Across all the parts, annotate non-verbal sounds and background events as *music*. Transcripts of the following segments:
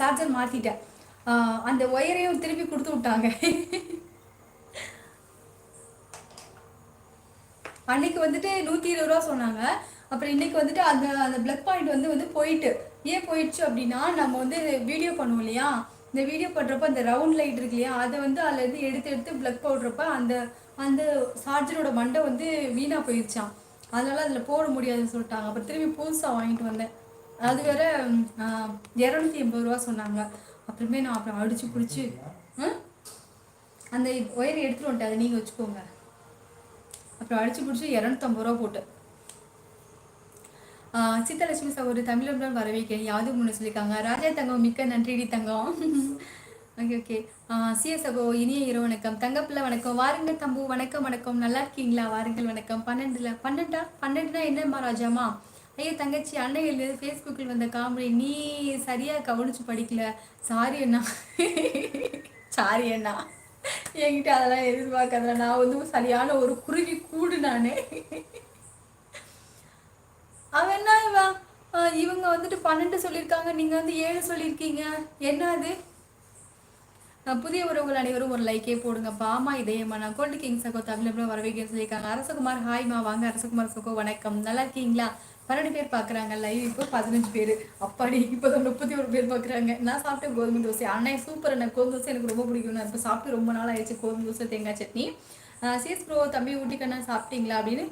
Charger மாற்றிட்டேன் அந்த ஒயரையும் திருப்பி கொடுத்து விட்டாங்க. அன்னைக்கு வந்துட்டு நூற்றி இருபது ரூபா சொன்னாங்க. அப்புறம் இன்னைக்கு வந்துட்டு அந்த அந்த பிளக் பாயிண்ட் வந்து வந்து போயிட்டு. ஏன் போயிடுச்சு அப்படின்னா நம்ம வந்து வீடியோ பண்ணுவோம் இல்லையா? இந்த வீடியோ பண்ணுறப்ப அந்த ரவுண்ட் லைட் இருக்கு இல்லையா? அதை வந்து அதில் இருந்து எடுத்து எடுத்து பிளக் போடுறப்ப அந்த அந்த சார்ஜரோட மண்டை வந்து வீணாக போயிடுச்சான் அதனால அதில் போட முடியாதுன்னு சொல்லிட்டாங்க. அப்புறம் திரும்பி புதுசாக வாங்கிட்டு வந்தேன். அது வேற இரநூத்தி எண்பது ரூபா சொன்னாங்க. அப்புறமே நான் அப்புறம் அடிச்சு பிடிச்சி அந்த ஒயர் எடுத்துட்டு வந்துட்டேன். அதை நீங்கள் வச்சுக்கோங்க. அப்புறம் அடிச்சு பிடிச்சி இரநூத்தம்பது ரூபா போட்டு. ஆஹ் சித்தலட்சுமி சகோதரி தமிழர்களும் வரவேற்கிறேன் யாவது முன்னு சொல்லியிருக்காங்க. ராஜா தங்கம் மிக்க நன்றிடி தங்கம். Okay okay. சிஎஸ்அகோ இனிய இரவு வணக்கம். தங்கப்பிள்ள வணக்கம். வாருங்க தம்பு வணக்கம் வணக்கம். நல்லா இருக்கீங்களா? வாருங்கள் வணக்கம். பன்னெண்டுல பன்னெண்டா? பன்னெண்டுனா என்னம்மா ராஜாமா? ஐயோ தங்கச்சி அன்னையில் ஃபேஸ்புக்கில் வந்த காமெடி நீ சரியா கவனிச்சு படிக்கல. சாரி அண்ணா. சாரி அண்ணா. என்கிட்ட அதெல்லாம் எதிர்பார்க்காத நான் வந்து சரியான ஒரு குருவி கூடு நானு. அவன் என்ன இவன்? இவங்க வந்துட்டு பன்னெண்டு சொல்லியிருக்காங்க. நீங்க வந்து ஏழு சொல்லியிருக்கீங்க. என்ன அது? புதிய உறவுகள் அனைவரும் ஒரு லைக்கே போடுங்க பாமா இதயமா. நான் கோல்டு கிங் சகோ தமிழ் வரவேற்க சொல்லியிருக்காங்க. அரசகுமார் ஹாய்மா வாங்க அரசகுமார் சகோ வணக்கம். நல்லா இருக்கீங்களா? பன்னெண்டு பேர் பார்க்குறாங்க லைவ் இப்போ பதினஞ்சு பேர். அப்பாடி இப்போ தான் முப்பத்தி ஒரு பேர் பார்க்குறாங்க நான் சாப்பிட்டேன் கோதுமை தோசை. அண்ணன் சூப்பர் அண்ணன் கோதுமை தோசை எனக்கு ரொம்ப பிடிக்கும் நான் இப்போ சாப்பிட்டு ரொம்ப நாள் ஆயிடுச்சு. கோதுமை தோசை தேங்காய் சட்னி. சிஎஸ் ப்ரோ தம்பி ஊட்டிக்கண்ணா சாப்பிட்டீங்களா அப்படின்னு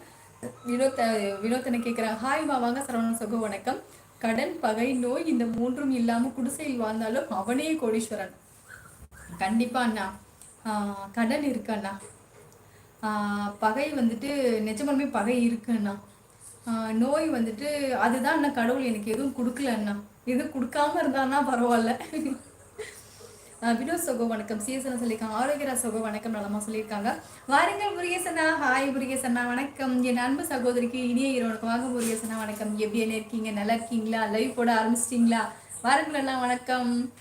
வினோத் வினோத்தனை கேட்குறாங்க ஹாய்மா வாங்க சரவணன் சகோ வணக்கம். கடன் பகை நோய் இந்த மூன்றும் இல்லாமல் குடிசையில் வாழ்ந்தாலும் அவனே கோடீஸ்வரன். கண்டிப்பா அண்ணா. ஆஹ் கடன் இருக்கு அண்ணா. ஆஹ் பகை வந்துட்டு நிஜமாலுமே பகை இருக்கு அண்ணா. ஆஹ் நோய் வந்துட்டு அதுதான் அண்ணா கடவுள் எனக்கு எதுவும் கொடுக்கல அண்ணா. எதுவும் கொடுக்காம இருந்தான்னா பரவாயில்ல. ஆஹ் வினோத் சகோ வணக்கம். சிஎஸ்என் சொல்லியிருக்காங்க. ஆரோக்கியரா சகோ வணக்கம் நலமா சொல்லியிருக்காங்க. வாருங்கள் முருகேசனா ஹாய் முருகேசனா வணக்கம். என் அன்பு சகோதரிக்கு இனிய இரவு வணக்கம் வாங்க முருகேசனா வணக்கம். எப்படி என்ன இருக்கீங்க? நல்லா இருக்கீங்களா? லைவ் போட ஆரம்பிச்சிட்டிங்களா? வாருங்கள் எல்லாம் வணக்கம்.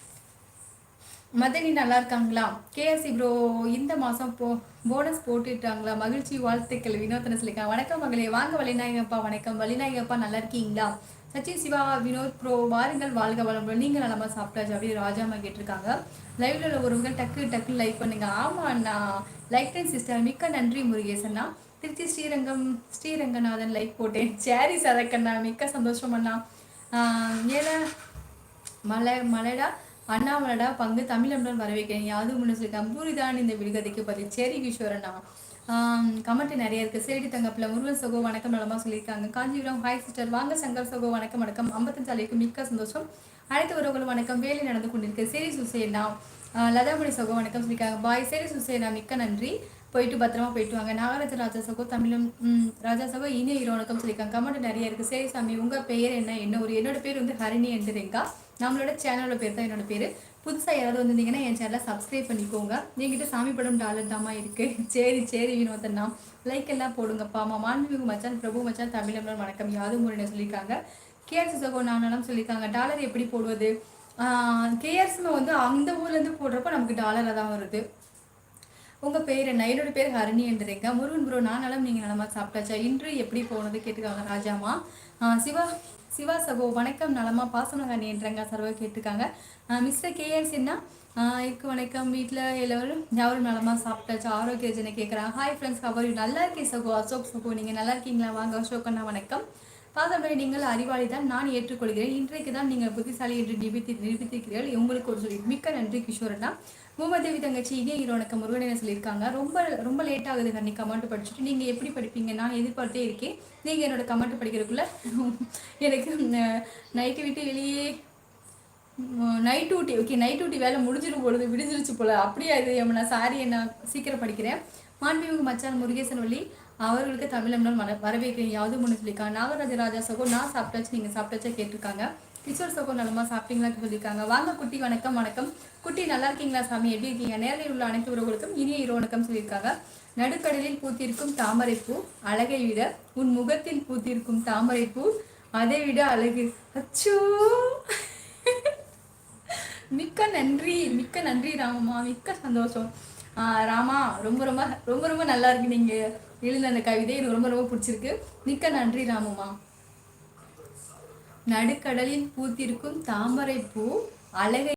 மதனி நல்லா இருக்காங்களா? கேஎஸ்சி ப்ரோ இந்த மாதம் போ போனஸ் போட்டுட்டாங்களா? மகிழ்ச்சி வாழ்த்துக்கள். வினோத்தன சொல்லியிருக்காங்க வணக்கம் மகளே. வாங்க வலிநாயகப்பா வணக்கம். வலிநாயகப்பா நல்லா இருக்கீங்களா? சச்சின் சிவா வினோத் ப்ரோ வாருங்கள் வாழ்க வளமுடன் நீங்கள் நலமா சாப்பிட்டாச்சு அப்படின்னு ராஜாமா கேட்டிருக்காங்க. லைவ்ல உள்ள ஒருவங்க டக்கு டக்கு லைக் பண்ணுங்க. ஆமா அண்ணா. லைக் டைம் சிஸ்டர் மிக்க நன்றி முருகேசன் அண்ணா திருச்சி ஸ்ரீரங்கம் ஸ்ரீரங்கநாதன் லைக் போட்டேன். சேரி சரக்கண்ணா மிக்க சந்தோஷம் அண்ணா. ஆஹ் மலை மலைடா அண்ணாமலடா பங்கு தமிழம்டன் வரவேற்கிறேன். யாது முன்னிருக்கேன் பூரிதான் இந்த விடுகதைக்கு பதில். சேரி கிஷோரண்ணா. கமெண்ட் நிறைய இருக்கு. சேடி தங்கப்பில் முருகன் சகோ வணக்கம் நலமாக சொல்லியிருக்காங்க. காஞ்சிபுரம். ஹாய் சிஸ்டர் வாங்க சங்கர் சகோ வணக்கம் வணக்கம். ஐம்பத்தஞ்சு அலைக்கு மிக்க சந்தோஷம். அனைத்து உறவுகளும் வணக்கம். வேலை நடந்து கொண்டிருக்கு. சேரி சுசேனா லதாமணி சகோ வணக்கம் சொல்லியிருக்காங்க. பாய் சேரி சுசேனா மிக்க நன்றி. போயிட்டு பத்திரமா போயிட்டு வாங்க. நாகராஜ ராஜா சகோ தமிழும் ராஜா சகோ இனிய இரோ வணக்கம் சொல்லியிருக்காங்க. கமெண்ட் நிறைய இருக்கு. சரி சாமி உங்க பெயர் என்ன? என்ன ஒரு என்னோட பேர் வந்து ஹரிணி என்று ரெங்கா நம்மளோட சேனலோட பேர் தான் என்னோட பேர். புதுசாக யாராவது வந்திருந்தீங்கன்னா என் சேனலை சப்ஸ்கிரைப் பண்ணிக்கோங்க. என்கிட்ட சாமி படம் டாலர் தாமா இருக்குது *laughs* சரி சரி வினோதண்ணா லைக் எல்லாம் போடுங்கப்பா. அம்மா மாண்புமிகு மச்சான் பிரபு மச்சான் தமிழம்ல வணக்கம். யாதும் முறையின சொல்லியிருக்காங்க. கேஆர்சி சகோ நானும் சொல்லியிருக்காங்க. டாலர் எப்படி போடுவது? கேஆர்சிமை வந்து அந்த ஊர்லேருந்து போடுறப்ப நமக்கு டாலராக தான் வருது. உங்க பேர் என்ன? என்னோட பேர் ஹரணி என்றீங்க முருகன் ப்ரோ நான் நலம் நீங்க நலமா சாப்பிட்டாச்சா? இன்று எப்படி போனது கேட்டுக்காங்க ராஜாமா. ஆஹ் சிவா சிவா சகோ வணக்கம் நலமா பாசமலகண்ணி என்றாங்க சர்வ கேட்டுக்காங்க. மிஸ்டர் கேஎஸ் சின்னா. இருக்கு வணக்கம். வீட்டில் எல்லாரும் யாரும் நலமா சாப்பிட்டாச்சா? ஆரோக்கிய ஜனை கேட்குறாங்க ஹாய் ஃப்ரெண்ட்ஸ் கவர் நல்லா இருக்கேன் சகோ அசோக் சகோ. நீங்கள் நல்லா இருக்கீங்களா? வாங்க அசோக் அண்ணா வணக்கம். பாதபடி நீங்கள் அறிவாளி தான் நான் ஏற்றுக்கொள்கிறேன். இன்றைக்கு தான் நீங்கள் புத்திசாலி என்று நிரூபித்து நிரூபித்திருக்கிறீர்கள். உங்களுக்கு ஒரு சொல்லி மிக்க நன்றி கிஷோரண்ணா பூமாதேவி தங்கச்சி இதே ஹீரோ வணக்கம் முருகனை சொல்லியிருக்காங்க. ரொம்ப ரொம்ப லேட் ஆகுது கண்ணி கமெண்ட் படிச்சுட்டு. நீங்கள் எப்படி படிப்பீங்க? நான் எதிர்பார்த்தே இருக்கேன். நீங்கள் என்னோட கமெண்ட் படிக்கிறதுக்குள்ள எனக்கு நைட்டு விட்டு வெளியே night Ooty okay night Ooty வேலை முடிஞ்சிடும் பொழுது விடிஞ்சிருச்சு போல. அப்படியே அது நான் சாரி நான் சீக்கிரம் படிக்கிறேன். மாண்புமிகு மச்சான் முருகேசன் வழி அவர்களுக்கு தமிழம்னால் மன வரவேற்கிறேன். யாவது ஒன்று சொல்லியிருக்காங்க. நாகராஜ ராஜா சகோ நான் சாப்பிட்டாச்சு நீங்கள் சாப்பிட்டாச்சா கேட்டிருக்காங்க. கிஷோர் சகோ நலமா சாப்பிட்டீங்களான்னு சொல்லியிருக்காங்க. வாங்க குட்டி வணக்கம் வணக்கம். குட்டி நல்லா இருக்கீங்களா சாமி? எப்படி இருக்கீங்க? நேரில் உள்ள அனைத்து உறவுகளுக்கும் இனிய இரவு வணக்கம் சொல்லியிருக்காங்க. நடுக்கடலில் பூத்திருக்கும் தாமரைப்பூ அழகை விட உன் முகத்தில் பூத்திருக்கும் தாமரைப்பூ அதை விட அழகு. அச்சோ! மிக்க நன்றி மிக்க நன்றி ராமம்மா. மிக்க சந்தோஷம். ராமா ரொம்ப ரொம்ப ரொம்ப ரொம்ப நல்லா இருக்கு. நீங்க எழுந்த அந்த கவிதை எனக்கு ரொம்ப ரொம்ப பிடிச்சிருக்கு. மிக்க நன்றி ராமம்மா நடுக்கடலில் பூத்திருக்கும் தாமரை பூ அழகை